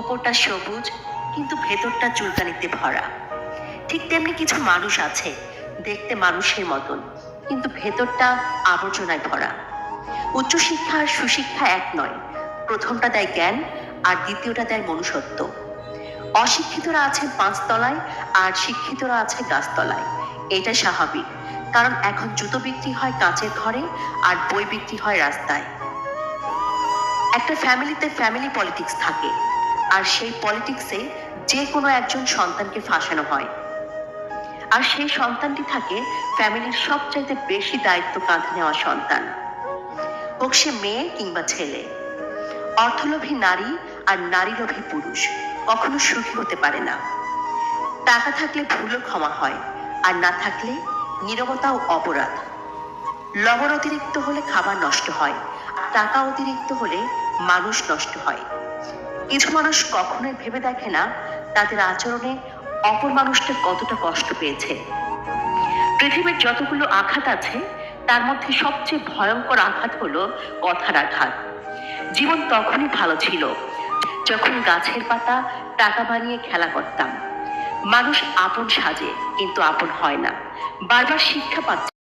উপরটা সবুজ, কিন্তু ভেতরটা চুলকানিতে ভরা। ঠিক তেমনি কিছু মানুষ আছে, দেখতে মানুষের মতন, কিন্তু ভেতরটা আবর্জনায় ভরা। উচ্চশিক্ষা আর সুশিক্ষা এক নয়, প্রথমটা দেয় জ্ঞান আর দ্বিতীয়টা দেয় মনুষ্যত্ব। অশিক্ষিতরা আছে পাঁচতলায় আর শিক্ষিতরা আছে গাছতলায়। এটা স্বাভাবিক, কারণ এখন জুতো বিক্রি হয় কাঁচের ঘরে আর বই বিক্রি হয় রাস্তায়। একটা ফ্যামিলিতে ফ্যামিলি পলিটিক্স থাকে। আর সেই পলিটিক্সে যে কোনো একজন সন্তানকে ফাঁসানো হয়। আর সেই সন্তানটি থাকে ফ্যামিলির সবচাইতে বেশি দায়িত্ব কাঁধে নেওয়া সন্তান। হোক সে মেয়ে কিংবা ছেলে। অর্থলোভী নারী আর নারীলোভী পুরুষ কখনো সুখী হতে পারে না। টাকা থাকলে ভুলও ক্ষমা হয়, আর না থাকলে নীরবতাও অপরাধ। লবণ অতিরিক্ত হলে খাবার নষ্ট হয় টাকা অতিরিক্ত হলে মানুষ নষ্ট হয়। কিছু মানুষ কখনোই ভেবে দেখে না তাদের আচরণে অপর মানুষটা কতটা কষ্ট পেয়েছে। পৃথিবীর যতগুলো আঘাত আছে, তার মধ্যে সবচেয়ে ভয়ঙ্কর আঘাত হলো কথার আঘাত। জীবন তখনই ভালো ছিল যখন গাছের পাতা টাকা বানিয়ে খেলা করতাম। মানুষ আপন সাজে, কিন্তু আপন হয় না। বারবার শিক্ষা পাচ্ছে